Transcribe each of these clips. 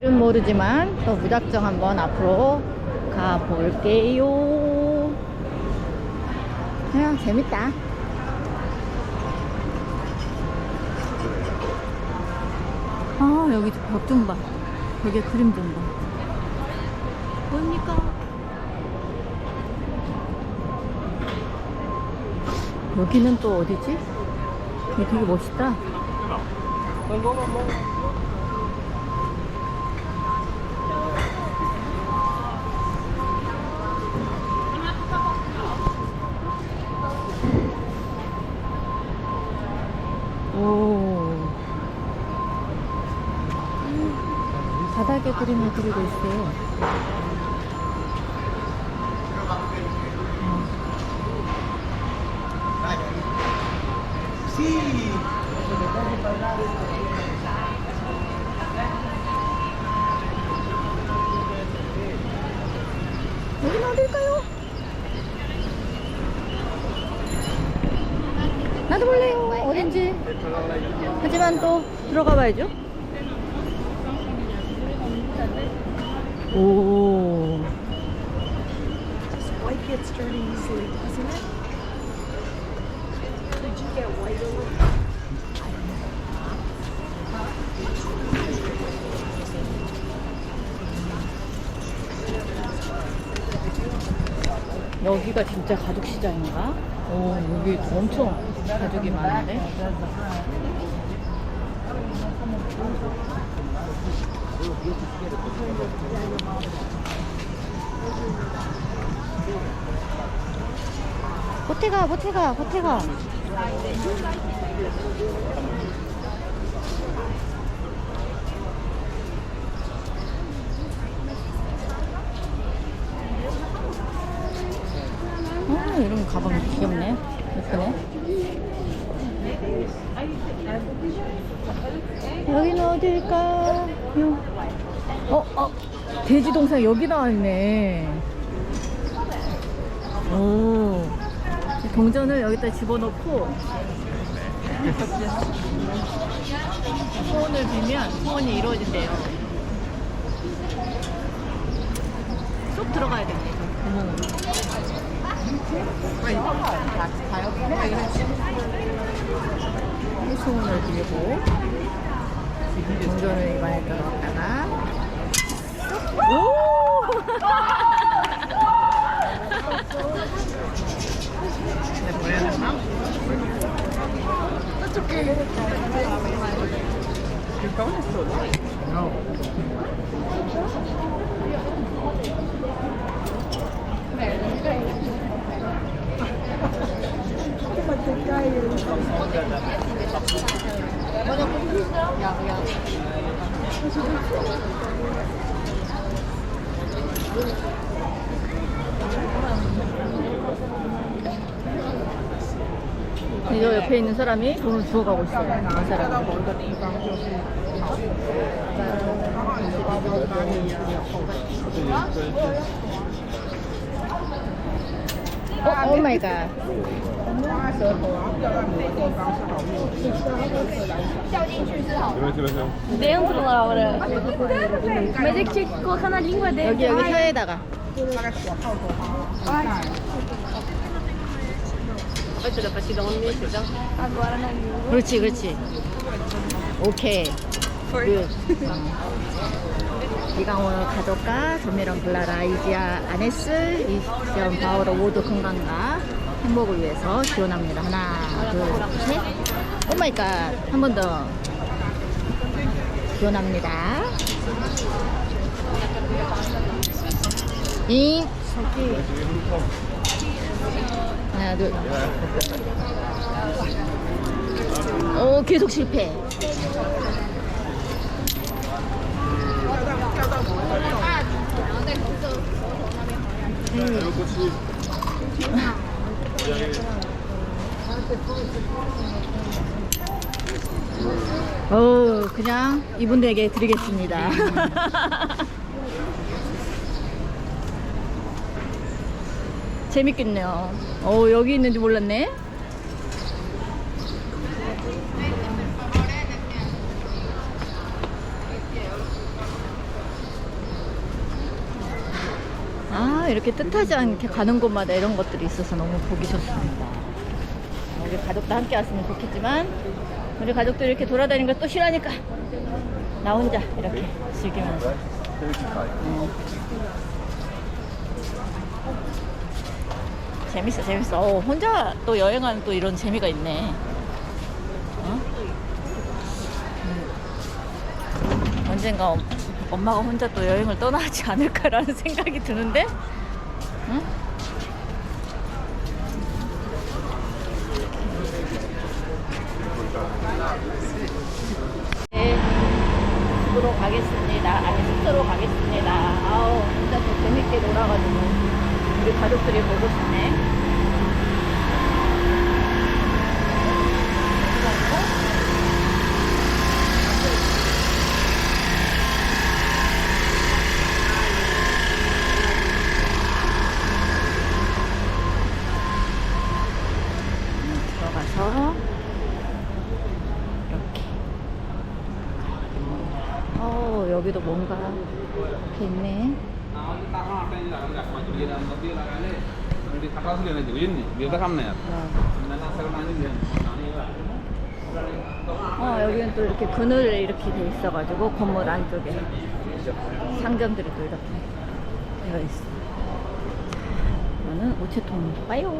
이름 모르지만 또 무작정 한번 앞으로 가볼게요. 그냥 재밌다. 아 여기 벽 좀 봐. 벽에 그림 좀 봐. 뭡니까? 여기는 또 어디지? 되게 멋있다. 그림을 그리고 있어요. 여긴 어딜까요? 나도 몰라요. 어딘지. 하지만 또 들어가 봐야죠. 오. White gets dirty easily, doesn't it? Did you get white over? 여기가 진짜 가죽 시장인가? 오, 여기 엄청 가죽이 많은데? 호태가, 호태가, 호태가. 아, 이런 가방 귀엽네. 예쁘네. 여기는 어딜까? 요. 어, 어, 돼지 동상 여기 나왔네. 오. 동전을 여기다 집어넣고 소원을 빌면 소원이 이루어진대요. 쏙 들어가야 됩니다. 구멍으로. 소원을 빌고 동전을 입안에 넣었다가 That's okay. Your phone is still. No. 옆에 있는 사람이 돈을 주워가고 있어요. 그 사람. 오, 어, 오 마이 갓. 내용으로 나오래. 메 멕시코 하나 링과 내 여기 여기 혀에다가. Agora na língua. 그렇지, 그렇지. 오케이. 굿. 네가 오늘 가족과 조미령 블라 라 이지아 아네스 이시험 바오로 모두 건강과 행복을 위해서 기원합니다. 하나, 둘, 셋. 오 마이 갓. 한 번 더. 기원합니다. 잉. 하나, 둘. 오, 계속 실패. 어, 그냥 이분들에게 드리겠습니다. 재밌겠네요. 어 여기 있는지 몰랐네. 아 이렇게 뜻하지 않게 가는 곳마다 이런 것들이 있어서 너무 보기 좋습니다. 우리 가족도 함께 왔으면 좋겠지만 우리 가족도 이렇게 돌아다니는 걸 또 싫어하니까 나 혼자 이렇게 즐기면서. 음. 재밌어 재밌어 어, 혼자 또 여행하는 또 이런 재미가 있네 어? 음. 언젠가 엄- 엄마가 혼자 또 여행을 떠나지 않을까라는 생각이 드는데 응? 네, 집으로 가겠습니다. 아니 숙소로 가겠습니다. 아우 진짜 또 재밌게 놀아가지고 우리 싶네. 들어가서 이렇게 어 여기도 뭔가 이렇게 있네 어 여기는 또 이렇게 그늘 이렇게 돼 있어가지고 건물 안쪽에 상점들이 또 이렇게 되어 있어 이거는 우체통. 봐요.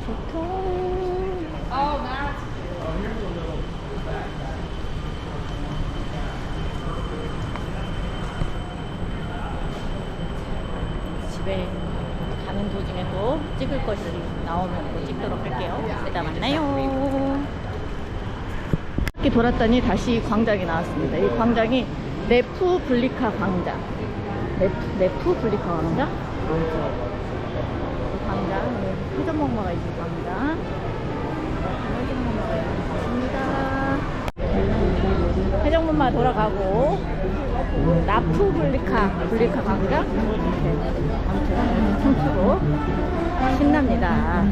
우체통 집에 또 찍을 것이 나오면 또 찍도록 할게요. 이따 만나요. 이렇게 돌았더니 다시 광장이 나왔습니다. 이 광장이 네프 블리카 광장. 네프, 블리카 광장? 광장, 네, 회전목마가 있는 광장. 회전목마가 있습니다. 회전목마 돌아가고 나프 블리카 블리카 광장 아무튼 춤추고 신납니다.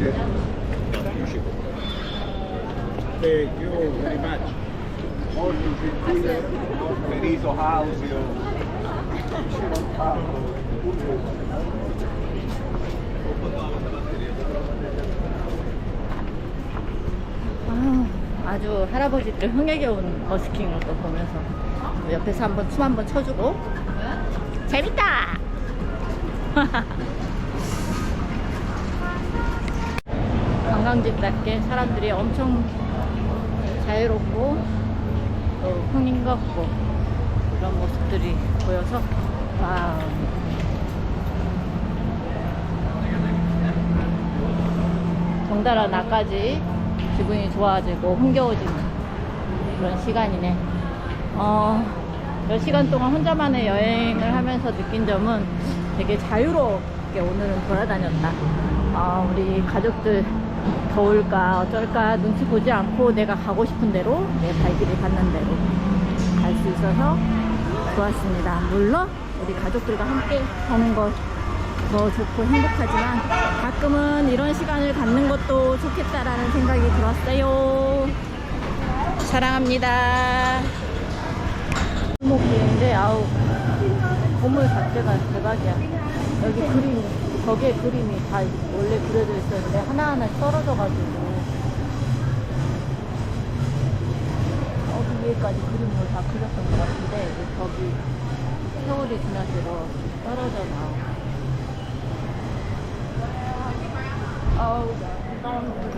Grazie. Thank you very much. Molto gentile, Benito Hausio. 아, 아주 할아버지들 흥에 겨운 버스킹을 또 보면서 옆에서 한번 춤 한번 춰주고 재밌다. 관광지답게 사람들이 엄청 자유롭고 또 흥인겁고 그런 모습들이 보여서 와우. 덩달아 나까지 기분이 좋아지고 흥겨워지는 그런 시간이네. 어, 몇 시간 동안 혼자만의 여행을 하면서 느낀 점은 되게 자유롭게 오늘은 돌아다녔다. 어, 우리 가족들 더울까 어쩔까 눈치 보지 않고 내가 가고 싶은 대로 내 발길이 닿는 대로 갈 수 있어서 좋았습니다. 물론 우리 가족들과 함께 하는 것 더 좋고 행복하지만 가끔은 이런 시간을 갖는 것도 좋겠다라는 생각이 들었어요. 사랑합니다. 골목길인데 아우 건물 자체가 대박이야. 여기 그림 저기에 그림이 다 원래 그려져 있었는데 하나하나 떨어져가지고 여기 위에까지 그림으로 다 그렸던 것 같은데 이제 저기 세월이 지날수록 떨어져 나오고 아우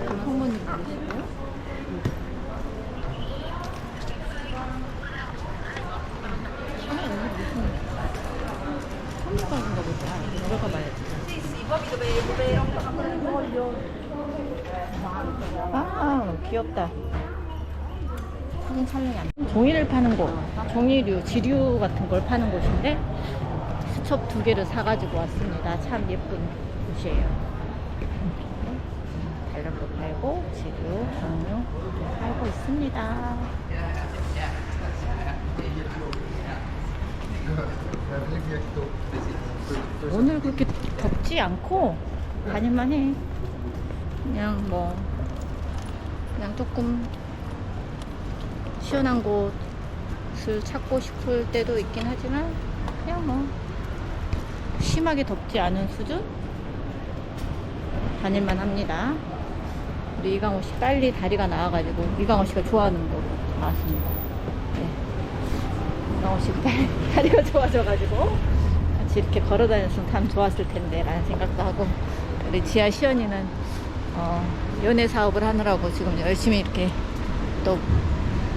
그 소문이 들리시고요 아 여기 무슨 한국가인가 보다 들어가 봐야지 아 귀엽다 사진 촬영이 안 돼. 종이를 파는 곳, 종이류, 지류 같은 걸 파는 곳인데 수첩 두 개를 사가지고 왔습니다. 참 예쁜 곳이에요. 달력도 팔고 지류, 종류 팔고 있습니다. 오늘 그렇게 덥지 않고 다닐만 해. 그냥 뭐 그냥 조금 시원한 곳을 찾고 싶을 때도 있긴 하지만 그냥 뭐 심하게 덥지 않은 수준 다닐만 합니다. 우리 이강호 씨 빨리 다리가 나와가지고 이강호 씨가 좋아하는 곳 나왔습니다. 네. 이강호 씨 빨리 다리가 좋아져가지고 같이 이렇게 걸어 다녔으면 참 좋았을 텐데 라는 생각도 하고 우리 지아 시연이는 어, 연애 사업을 하느라고 지금 열심히 이렇게 또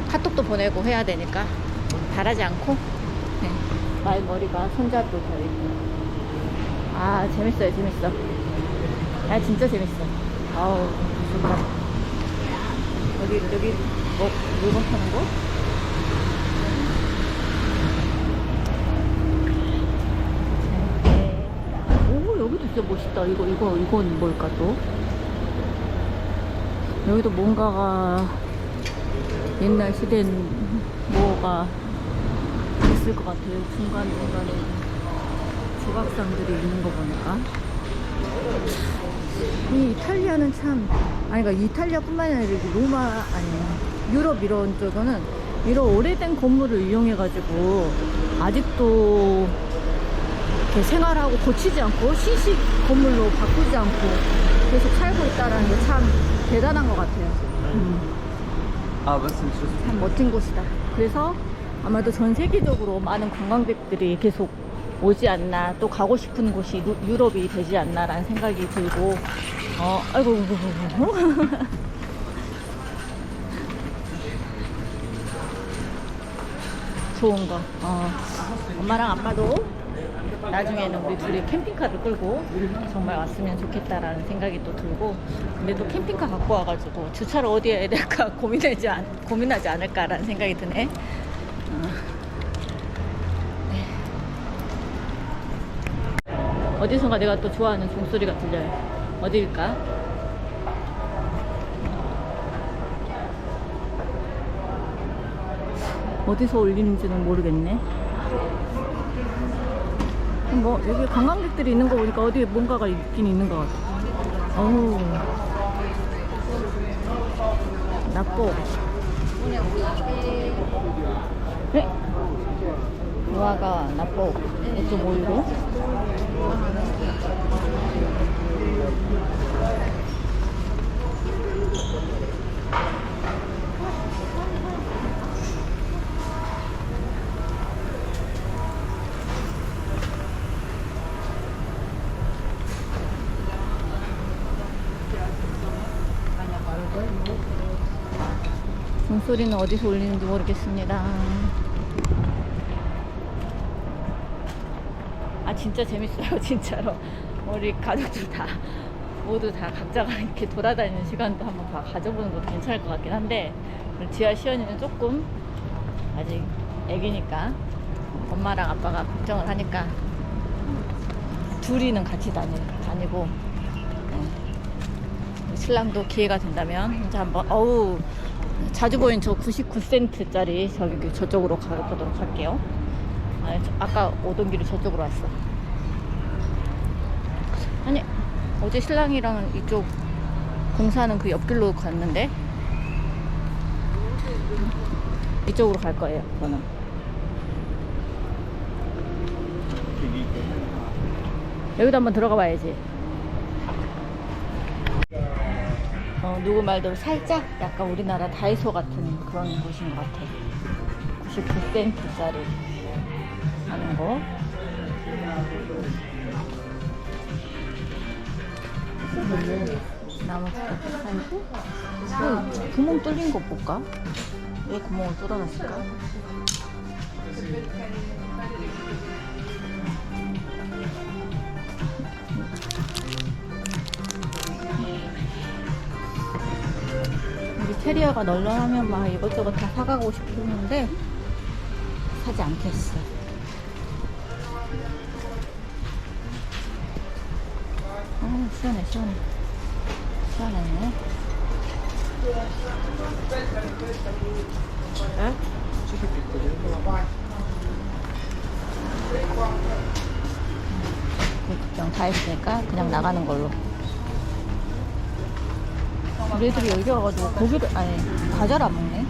카톡도 보내고 해야 되니까 바라지 않고 네. 말 머리가 손잡고 져 있고 아 재밌어요 재밌어 아 진짜 재밌어 아우 좋다 여기 여기 뭐 물건 파는 곳? 네. 오 여기도 진짜 멋있다 이거 이거 이건 뭘까 또 여기도 뭔가가 옛날 시대엔 뭐가 있을 것 같아요. 중간중간에 조각상들이 있는 거 보니까. 이 이탈리아는 참, 아니, 그러니까 이탈리아뿐만 아니라 로마, 아니, 유럽 이런 쪽은 이런 오래된 건물을 이용해가지고 아직도 이렇게 생활하고 고치지 않고 신식 건물로 바꾸지 않고 계속 살고 있다는 게참 대단한 것 같아요. 음. Was ist das? 참 멋진 곳이다. 그래서 아마도 전 세계적으로 많은 관광객들이 계속 오지 않나, 또 가고 싶은 곳이 루- 유럽이 되지 않나라는 생각이 들고, 어, 아이고, 아이고, 아이고, 아이고. 좋은 거. 어, 엄마랑 아빠도 나중에는 우리 둘이 캠핑카를 끌고 정말 왔으면 좋겠다라는 생각이 또 들고 근데 또 캠핑카 갖고 와가지고 주차를 어디에 해야 될까 고민하지, 않, 고민하지 않을까라는 생각이 드네 어. 네. 어디선가 내가 또 좋아하는 종소리가 들려요 어디일까? 어디서 올리는지는 모르겠네 뭐 여기 관광객들이 있는 거 보니까 어디에 뭔가가 있긴 있는 것 같아. 어우. 나뽀. 네. 무화과 나뽀 5.5유로. 종 소리는 어디서 울리는지 모르겠습니다. 아 진짜 재밌어요 진짜로 우리 가족들 다 모두 다 각자가 이렇게 돌아다니는 시간도 한번 다 가져보는 것도 괜찮을 것 같긴 한데 우리 지아 시연이는 조금 아직 애기니까 엄마랑 아빠가 걱정을 하니까 둘이는 같이 다니, 다니고 네. 신랑도 기회가 된다면 이제 한번 어우 자주 보인 저 99센트짜리 저기 저쪽으로 가보도록 할게요. 아, 저- 아까 오던 길이 저쪽으로 왔어. 아니 어제 신랑이랑 이쪽 공사하는 그 옆길로 갔는데 이쪽으로 갈 거예요 저는 여기도 한번 들어가 봐야지 어, 누구 말대로 살짝 약간 우리나라 다이소 같은 그런 곳인 것 같아 99센트짜리 하는 거 나무 살고 그 구멍 뚫린 거 볼까? 왜 구멍을 뚫어놨을까? 캐리어가 널널하면 막 이것저것 다 사가고 싶었는데 사지 않겠어. 어, 시원해, 시원해. 시원하네. 에? 걱정 다 했으니까 그냥 나가는 걸로. 우리 애들이 여기 와가지고 고기를, 아니, 과자를 안 먹네.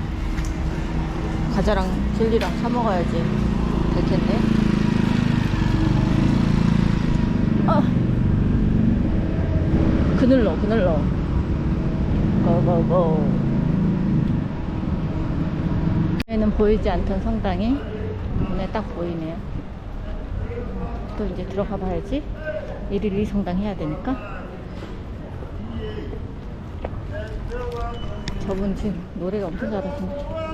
과자랑 젤리랑 사 먹어야지 될 텐데. 아! 그늘로, 그늘로. 고고고. 에는 보이지 않던 성당이 눈에 딱 보이네요. 또 이제 들어가 봐야지. 일일 성당 해야 되니까. 저분 지금 노래가 엄청 잘하시네.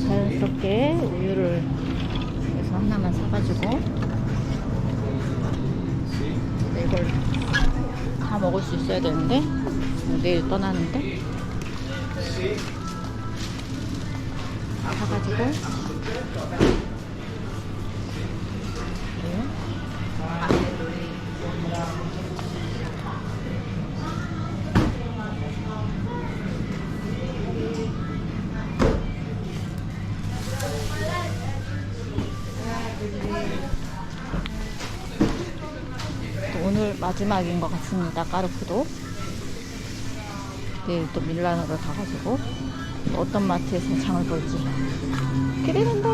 자연스럽게 우유를 여기서 하나만 사가지고 이걸 다 먹을 수 있어야 되는데 내일 떠나는데 사가지고 마지막인 것 같습니다. 까르푸도. 내일 또 밀라노를 가가지고 또 어떤 마트에서 장을 볼지 기대된다.